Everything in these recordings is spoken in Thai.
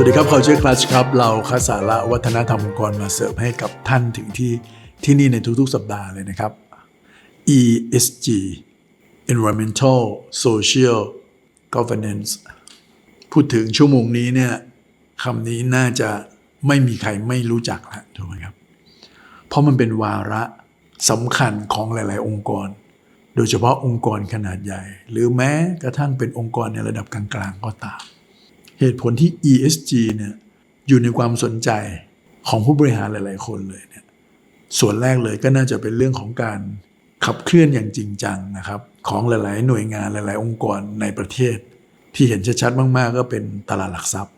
วัสดีครับ Culture Clash ครับ เราคัดสาระวัฒนธรรมองค์กรมาเสิร์ฟให้กับท่านถึงที่ที่นี่ในทุกๆ สัปดาห์เลยนะครับ ESG Environmental Social Governance พูดถึงชั่วโมงนี้เนี่ยคำนี้น่าจะไม่มีใครไม่รู้จักแล้วถูกไหมครับ เพราะมันเป็นวาระสำคัญของหลาย ๆ องค์กร โดยเฉพาะองค์กรขนาดใหญ่ หรือแม้กระทั่งเป็นองค์กรในระดับกลาง ๆ ก็ตาม เหตุผลที่ ESG เนี่ยอยู่ในความสนใจของผู้บริหารหลาย ๆ คนเลยเนี่ยส่วนแรกเลยก็น่าจะเป็นเรื่องของการขับเคลื่อนอย่างจริงจังนะครับ ของหลาย ๆ หน่วยงานหลาย ๆ องค์กรในประเทศ ที่เห็นชัด ๆ มาก ๆ ก็เป็นตลาดหลักทรัพย์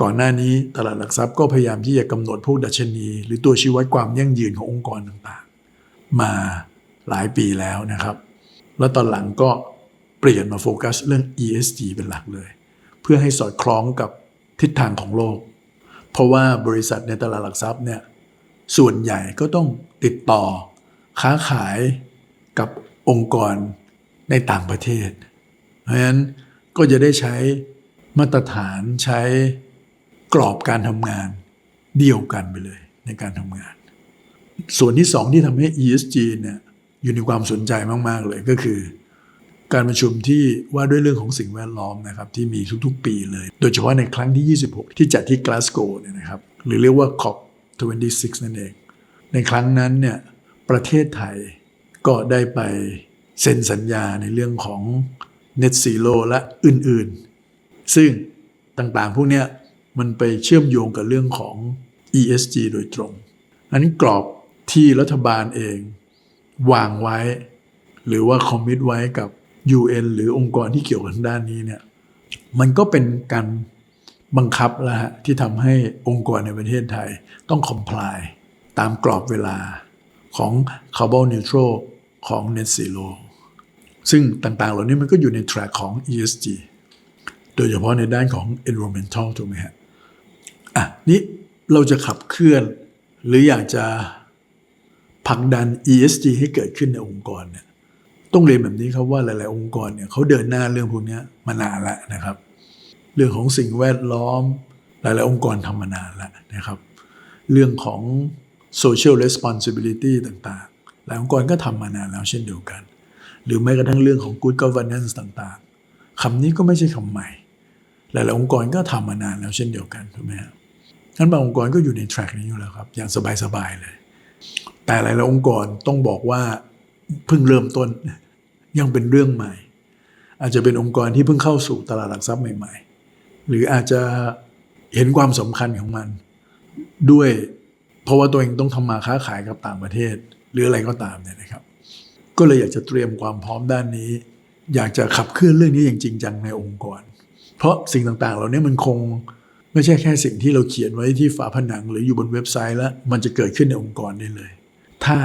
ก่อนหน้านี้ตลาดหลักทรัพย์ก็พยายามที่จะกำหนดพวกดัชนี หรือตัวชี้วัดความยั่งยืนขององค์กรต่าง ๆ มาหลายปีแล้วนะครับ แล้วตอนหลังก็เปลี่ยนมาโฟกัสเรื่อง ESG เป็นหลักเลย พื่อให้สอดคล้องกับทิศทางของโลก เพราะว่าบริษัทในตลาดหลักทรัพย์เนี่ยส่วนใหญ่ก็ต้องติดต่อค้าขายกับองค์กรในต่างประเทศ เพราะฉะนั้นก็จะได้ใช้มาตรฐานใช้กรอบการทำงานเดียวกันไปเลยในการทำงาน ส่วนที่สองที่ทำให้ ESG เนี่ยอยู่ในความสนใจมาก ๆ เลยก็คือ การประชุมที่ว่าด้วยเรื่องของสิ่งแวดล้อมนะครับที่มีทุกๆปีเลย โดยเฉพาะในครั้งที่ 26 ที่จัดที่กลาสโกเนี่ยนะครับหรือเรียกว่า COP26 นั่นเอง ในครั้งนั้นเนี่ยประเทศไทยก็ได้ไปเซ็นสัญญาในเรื่องของ Net Zero และอื่นๆ ซึ่งต่างๆ พวกเนี้ยมันไปเชื่อมโยงกับเรื่องของ ESG โดยตรงอันนี้กรอบที่รัฐบาลเองวางไว้ หรือว่าคอมมิตไว้กับ UN หรือองค์กรที่เกี่ยวกับทางด้านนี้เนี่ยมันก็เป็นการบังคับแล้วฮะที่ทำให้องค์กรในประเทศไทยต้อง comply ตามกรอบเวลาของ carbon neutral ของ net zero ซึ่งต่างๆ เหล่านี้มันก็อยู่ใน track ของ ESG โดยเฉพาะในด้านของ environmental ถูกไหมฮะ อะ นี่เราจะขับเคลื่อน หรืออยากจะผลักดัน ESG ให้เกิดขึ้นในองค์กรเนี่ย ต้องเรียนแบบนี้ครับว่าหลาย ๆ องค์กรเนี่ยเขาเดินหน้าเรื่องพวกนี้มานานแล้วนะครับ เรื่องของสิ่งแวดล้อม หลาย ๆ องค์กรทำมานานแล้วนะครับ เรื่องของ social responsibility ต่าง ๆ หลายองค์กรก็ทำมานานแล้วเช่นเดียวกัน หรือแม้กระทั่งเรื่องของ good governance ต่าง ๆคำนี้ก็ไม่ใช่คำใหม่ หลาย ๆ องค์กรก็ทำมานานแล้วเช่นเดียวกันถูกไหมครับงั้นบางองค์กรก็อยู่ใน track นี้อยู่แล้วครับอย่างสบาย ๆ เลย แต่หลาย ๆ องค์กรต้องบอกว่าเพิ่งเริ่มต้น ยังเป็นเรื่องใหม่ อาจจะเป็นองค์กรที่เพิ่งเข้าสู่ตลาดหลักทรัพย์ใหม่ ๆ หรืออาจจะเห็นความสำคัญของมัน ด้วยเพราะว่าตัวเองต้องทำมาค้าขายกับต่างประเทศ หรืออะไรก็ตามเนี่ยนะครับ ก็เลยอยากจะเตรียมความพร้อมด้านนี้ อยากจะขับเคลื่อนเรื่องนี้อย่างจริงจังในองค์กร เพราะสิ่งต่างๆ เหล่านี้มันคงไม่ใช่แค่สิ่งที่เราเขียนไว้ที่ฝาผนังหรืออยู่บนเว็บไซต์แล้วมันจะเกิดขึ้นในองค์กรได้เลย ถ้า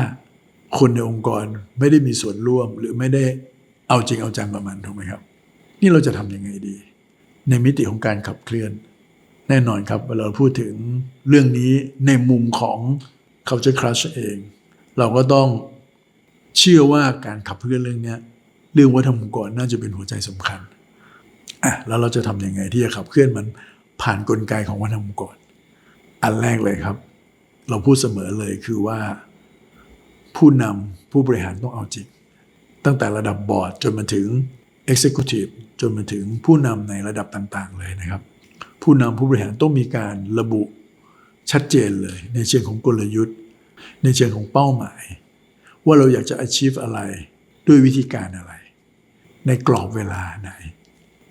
คนในองค์กรไม่ได้มีส่วนร่วมหรือไม่ได้เอาจริงเอาจังกับมันถูกไหมครับ นี่เราจะทำยังไงดี ในมิติของการขับเคลื่อน แน่นอนครับเวลาเราพูดถึงเรื่องนี้ในมุมของ culture crush เอง เราก็ต้องเชื่อว่าการขับเคลื่อนเรื่องนี้เรื่องวัฒนธรรมองค์กรน่าจะเป็นหัวใจสำคัญอะแล้วเราจะทำยังไงที่จะขับเคลื่อนมันผ่านนกลไกของวัฒนธรรมองค์กรอันแรกเลยครับ เราพูดเสมอเลยคือว่า ผู้นำผู้บริหารต้องเอาจริง ตั้งแต่ระดับบอร์ดจนมาถึง Executive จนมาถึงผู้นำในระดับต่างๆ เลยนะครับ ผู้นำผู้บริหารต้องมีการระบุชัดเจนเลย ในเชิงของกลยุทธ์ ในเชิงของเป้าหมาย ว่าเราอยากจะ achieve อะไรด้วยวิธีการอะไร ในกรอบเวลาไหน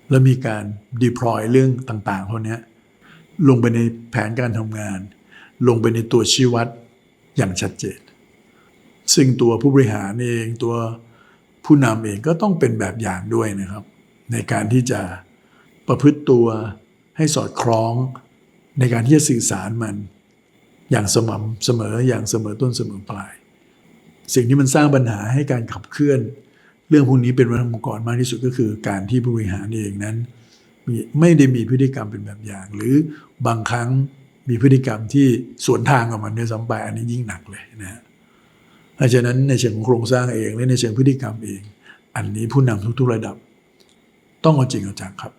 แล้วมีการ deploy เรื่องต่างๆพวกนี้ลงไปในแผนการทำงาน ลงไปในตัวชี้วัดอย่างชัดเจน ซึ่งตัวผู้บริหารเองตัวผู้นำเองก็ต้องเป็นแบบอย่างด้วยนะครับ ในการที่จะประพฤติตัวให้สอดคล้องในการที่จะสื่อสารมันอย่างสม่ำเสมออย่างเสมอต้นเสมอปลาย สิ่งที่มันสร้างปัญหาให้การขับเคลื่อน เรื่องพวกนี้เป็นวัฒนธรรมองค์กรมากที่สุดก็คือการที่ผู้บริหารเองนั้นไม่ได้มีพฤติกรรมเป็นแบบอย่าง หรือบางครั้งมีพฤติกรรมที่สวนทางกับมันด้วยซ้ำไปอันนี้ยิ่งหนักเลยนะฮะ เพราะฉะนั้นในเชิงของโครงสร้างเองและในเชิงพฤติกรรมเอง อันนี้ผู้นำทุกๆระดับ ต้องเอาจริงเอาจังครับ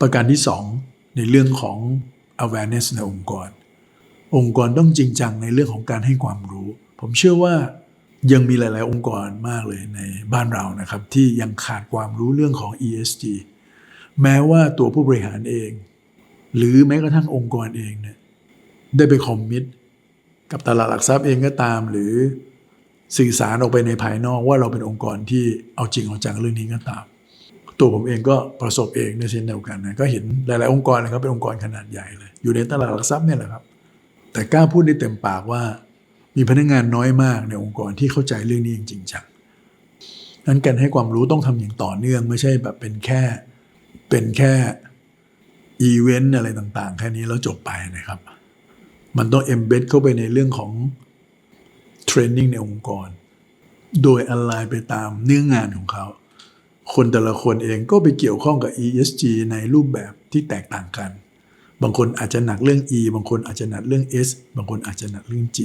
ประการที่สองในเรื่องของ awareness ในองค์กร องค์กรต้องจริงจังในเรื่องของการให้ความรู้ ผมเชื่อว่ายังมีหลาย ๆ องค์กรมากเลยในบ้านเรานะครับ ที่ยังขาดความรู้เรื่องของ ESG แม้ว่าตัวผู้บริหารเอง หรือแม้กระทั่งองค์กรเองเนี่ยได้ไปคอมมิตกับตลาดหลักทรัพย์เองก็ตามหรือ สื่อสารออกไปในภายนอกว่าเราเป็นองค์กรที่เอาจริงเอาจังเรื่องนี้ก็ตาม ตัวผมเองก็ประสบเองในเช่นเดียวกันนะก็เห็นหลาย ๆ องค์กรนะครับเป็นองค์กรขนาดใหญ่เลย อยู่ในตลาดหลักทรัพย์เนี่ยแหละครับ แต่กล้าพูดได้เต็มปากว่า มีพนักงานน้อยมากในองค์กรที่เข้าใจเรื่องนี้จริงจังนั้นการให้ความรู้ต้องทำอย่างต่อเนื่องไม่ใช่แบบเป็นแค่เป็นแค่อีเวนต์อะไรต่าง ๆ แค่นี้แล้วจบไปนะครับ มันต้อง embed เข้าไปในเรื่องของ รนนิ่งในองค์กร โดยอ l ไลน์ไปตามเนื้องงานของเขา คนแต่ละคนเองก็ไปเกี่ยวข้องกับ ESG ในรูปแบบที่แตกต่างกัน บางคนอาจจะหนักเรื่อง E บางคนอาจจะหนักเรื่อง S บางคนอาจจะหนักเรื่อง G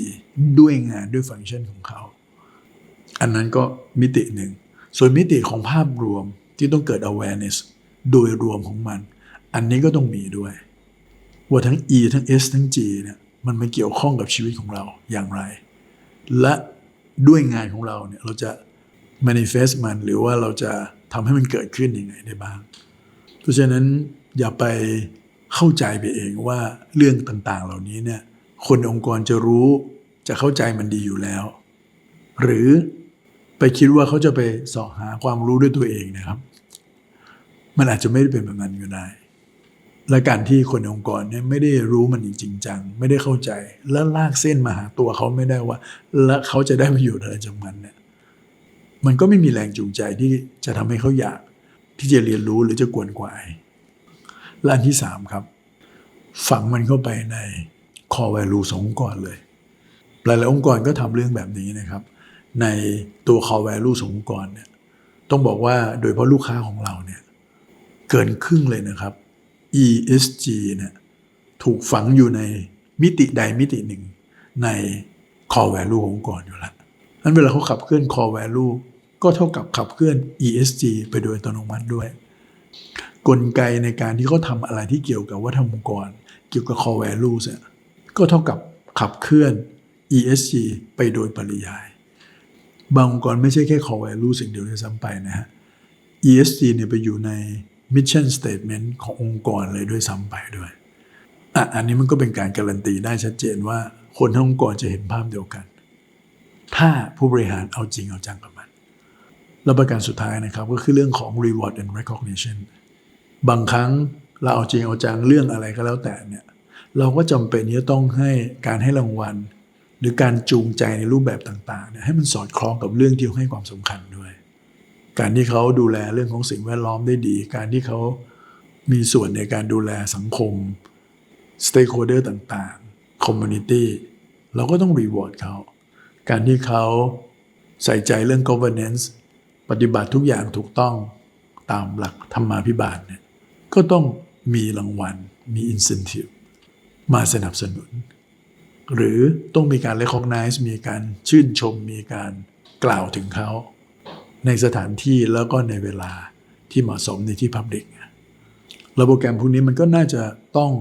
ด้วยงานด้วยฟังก์ชันของเขา อันนั้นก็มิติหนึ่ง ส่วนมิติของภาพรวมที่ต้องเกิด awareness โดยรวมของมัน อันนี้ก็ต้องมีด้วย ว่าทั้ง E ทั้ง S ทั้ง G เนี่ยมันมาเกี่ยวข้องกับชีวิตของเราอย่างไร และด้วยงานของเราเนี่ยเราจะ manifest มันหรือว่าเราจะทำให้มันเกิดขึ้นยังไงได้บ้าง เพราะฉะนั้นอย่าไปเข้าใจไปเองว่าเรื่องต่างๆ เหล่านี้เนี่ยคนองค์กรจะรู้จะเข้าใจมันดีอยู่แล้ว หรือไปคิดว่าเขาจะไปสาะหาความรู้ด้วยตัวเองนะครับ มันอาจจะไม่ได้เป็นแบบนั้นก็ได้ และการที่คนในองค์กรเนี่ยไม่ได้รู้มันจริงจัง ไม่ได้เข้าใจ แล้วลากเส้นมาหาตัวเขาไม่ได้ว่า แล้วเขาจะได้ประโยชน์อะไรจากมันเนี่ยมันก็ไม่มีแรงจูงใจที่จะทำให้เขาอยาก ที่จะเรียนรู้หรือจะกวนกวายและอันที่สามครับ ฝังมันเข้าไปใน core value ขององค์กรเลย หลายๆองค์กรก็ทำเรื่องแบบนี้นะครับ ในตัว core value ขององค์กรเนี่ยต้องบอกว่าโดยเฉพาะลูกค้าของเราเนี่ยเกินครึ่งเลยนะครับ ESG เนี่ยถูกฝังอยู่ในมิติใดมิติหนึ่งใน core value ขององค์กรอยู่แล้วนั้นเวลาเขาขับเคลื่อน core value ก็เท่ากับขับเคลื่อน ESG ไปโดยอัตโนมัติด้วย กลไกในการที่เขาทำอะไรที่เกี่ยวกับวัฒนธรรมองค์กร เกี่ยวกับ core value เนี่ยก็เท่ากับขับเคลื่อน ESG ไปโดยปริยาย บางองค์กรไม่ใช่แค่ core value สิ่งเดียวด้วยซ้ำไปนะฮะ ESG เนี่ยไปอยู่ใน mission statement ขององค์กรเลยด้วยซ้ำไปด้วยอะอันนี้มันก็เป็นการการันตีได้ชัดเจนว่าคนทั้งองค์กรจะเห็นภาพเดียวกัน ถ้าผู้บริหารเอาจริงเอาจังกับมันแล้วประการสุดท้ายนะครับก็คือเรื่องของ reward and recognition บางครั้งเราเอาจริงเอาจังเรื่องอะไรก็แล้วแต่เนี่ยเราก็จำเป็นที่จะต้องให้การให้รางวัล หรือการจูงใจในรูปแบบต่างๆเนี่ยให้มันสอดคล้องกับเรื่องที่ให้ความสำคัญด้วย การที่เขาดูแลเรื่องของสิ่งแวดล้อมได้ดี การที่เขามีส่วนในการดูแลสังคม stakeholder ต่างๆ community เราก็ต้อง reward เขา การที่เขาใส่ใจเรื่อง governance ปฏิบัติทุกอย่างถูกต้องตามหลักธรรมาภิบาลเนี่ยก็ต้องมีรางวัล มี incentive มาสนับสนุน หรือต้องมีการ recognize มีการชื่นชม มีการกล่าวถึงเขา ในสถานที่แล้วก็ในเวลาที่เหมาะสมในที่ public ระบบโปรแกรมพวกนี้มันก็น่าจะต้อง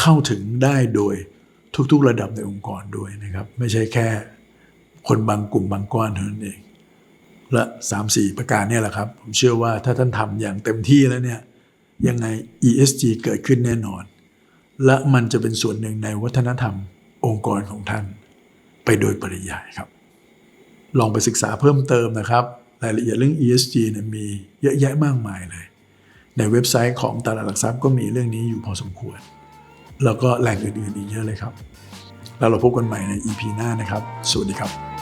เข้าถึงได้โดยทุกๆระดับในองค์กรด้วยนะครับ ไม่ใช่แค่คนบางกลุ่มบางก้อนเท่านั้นเอง และ 3 4 ประการเนี่ยแหละครับ ผมเชื่อว่าถ้าท่านทำอย่างเต็มที่แล้วเนี่ยยังไง ESG เกิดขึ้นแน่นอน และมันจะเป็นส่วนหนึ่งในวัฒนธรรมองค์กรของท่าน ไปโดยปริยายครับ ลองไปศึกษาเพิ่มเติมนะครับ รายละเอียดเรื่อง ESG เนี่ยมีเยอะแยะมากมายเลย ในเว็บไซต์ของตลาดหลักทรัพย์ก็มีเรื่องนี้อยู่พอสมควร แล้วก็แหล่งอื่นๆอีกเยอะเลยครับ แล้วเราพบกันใหม่ใน EP หน้านะครับ สวัสดีครับ